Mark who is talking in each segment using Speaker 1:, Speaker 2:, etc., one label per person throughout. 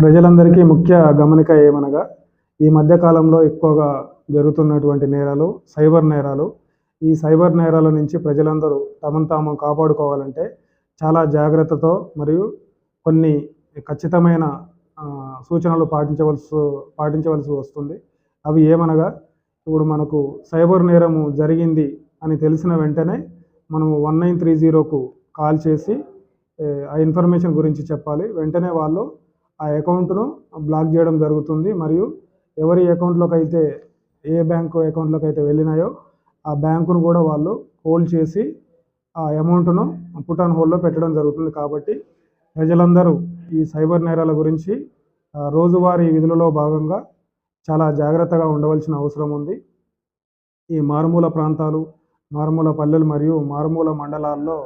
Speaker 1: ప్రజలందరికీ ముఖ్య గమనిక ఏమనగా ఈ మధ్యకాలంలో ఎక్కువగా జరుగుతున్నటువంటి నేరాలు సైబర్ నేరాలు. ఈ సైబర్ నేరాల నుంచి ప్రజలందరూ తమను తాము కాపాడుకోవాలంటే చాలా జాగ్రత్తతో మరియు కొన్ని ఖచ్చితమైన సూచనలు పాటించవలసి పాటించవలసి వస్తుంది. అవి ఏమనగా ఇప్పుడు మనకు సైబర్ నేరము జరిగింది అని తెలిసిన వెంటనే మనము వన్ నైన్ త్రీ జీరోకు కాల్ చేసి ఆ ఇన్ఫర్మేషన్ గురించి చెప్పాలి. వెంటనే వాళ్ళు ఆ అకౌంట్ను బ్లాక్ చేయడం జరుగుతుంది. మరియు ఎవరి అకౌంట్లోకి అయితే ఏ బ్యాంకు అకౌంట్లోకి అయితే వెళ్ళినాయో ఆ బ్యాంకును కూడా వాళ్ళు హోల్డ్ చేసి ఆ అమౌంట్ను పుట్ ఆన్ హోల్డ్లో పెట్టడం జరుగుతుంది. కాబట్టి ప్రజలందరూ ఈ సైబర్ నేరాల గురించి రోజువారీ విధులలో భాగంగా చాలా జాగ్రత్తగా ఉండవలసిన అవసరం ఉంది. ఈ మారుమూల ప్రాంతాలు మారుమూల పల్లెలు మరియు మారుమూల మండలాల్లో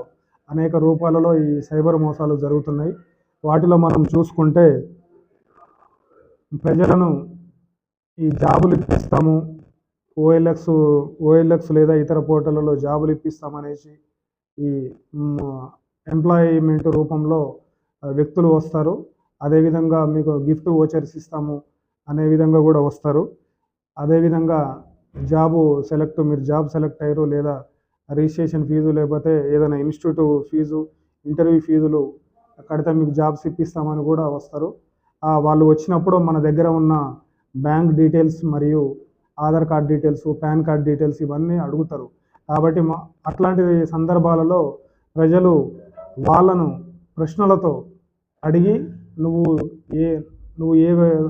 Speaker 1: అనేక రూపాలలో ఈ సైబర్ మోసాలు జరుగుతున్నాయి. వాటిలో మనం చూసుకుంటే ప్రజలను ఈ జాబులు ఇప్పిస్తాము. ఓఎల్ఎక్స్ ఓఎల్ఎక్స్ లేదా ఇతర పోర్టళ్ళలో జాబులు ఇప్పిస్తామనేసి ఈ ఎంప్లాయ్మెంట్ రూపంలో వ్యక్తులు వస్తారు. అదేవిధంగా మీకు గిఫ్ట్ ఓచర్స్ ఇస్తాము అనే విధంగా కూడా వస్తారు. అదేవిధంగా జాబు సెలెక్ట్ మీరు జాబ్ సెలెక్ట్ అయ్యారు లేదా రిజిస్ట్రేషన్ ఫీజు లేకపోతే ఏదైనా ఇన్స్టిట్యూట్ ఫీజు ఇంటర్వ్యూ ఫీజులు కడితే మీకు జాబ్స్ ఇప్పిస్తామని కూడా వస్తారు. వాళ్ళు వచ్చినప్పుడు మన దగ్గర ఉన్న బ్యాంక్ డీటెయిల్స్ మరియు Aadhaar card details PAN card details ఇవన్నీ అడుగుతారు. కాబట్టి మా అట్లాంటి సందర్భాలలో ప్రజలు వాళ్ళను ప్రశ్నలతో అడిగి నువ్వు ఏ నువ్వు ఏ వ్య-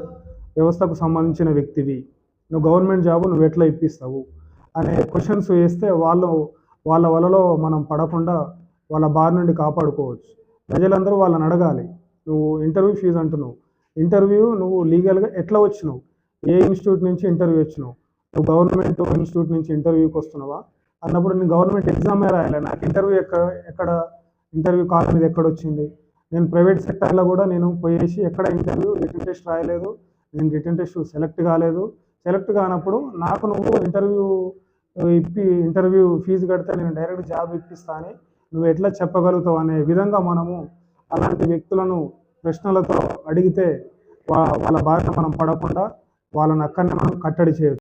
Speaker 1: వ్యవస్థకు సంబంధించిన వ్యక్తివి? నువ్వు గవర్నమెంట్ జాబు నువ్వు ఎట్లా ఇప్పిస్తావు? అనే క్వశ్చన్స్ వేస్తే వాళ్ళు వాళ్ళ వలలో మనం పడకుండా వాళ్ళ బారి నుండి కాపాడుకోవచ్చు. ప్రజలందరూ వాళ్ళని అడగాలి. నువ్వు ఇంటర్వ్యూ ఫీజు అంటున్నావు. ఇంటర్వ్యూ నువ్వు లీగల్గా ఎట్లా వచ్చినావు? ఏ ఇన్స్టిట్యూట్ నుంచి ఇంటర్వ్యూ వచ్చినావు? నువ్వు గవర్నమెంట్ ఇన్స్టిట్యూట్ నుంచి ఇంటర్వ్యూకి వస్తున్నావా? అన్నప్పుడు నేను గవర్నమెంట్ ఎగ్జామే రాయాలి? నాకు ఇంటర్వ్యూ ఎక్కడ ఎక్కడ ఇంటర్వ్యూ కాల్ అనేది ఎక్కడ వచ్చింది? నేను ప్రైవేట్ సెక్టర్లో కూడా నేను పోయేసి ఎక్కడ ఇంటర్వ్యూ రిటర్న్ టెస్ట్ రాయలేదు. నేను రిటర్న్ టెస్ట్ సెలెక్ట్ కాలేదు. సెలెక్ట్ కానప్పుడు నాకు నువ్వు ఇంటర్వ్యూ ఇప్పి ఇంటర్వ్యూ ఫీజు కడితే నేను డైరెక్ట్ జాబ్ ఇప్పిస్తా అని నువ్వు ఎట్లా చెప్పగలుగుతావు అనే విధంగా మనము అలాంటి వ్యక్తులను ప్రశ్నలతో అడిగితే వా వాళ్ళ బారిన మనం పడకుండా వాళ్ళని అక్కడనే మనం కట్టడి చేయొచ్చు.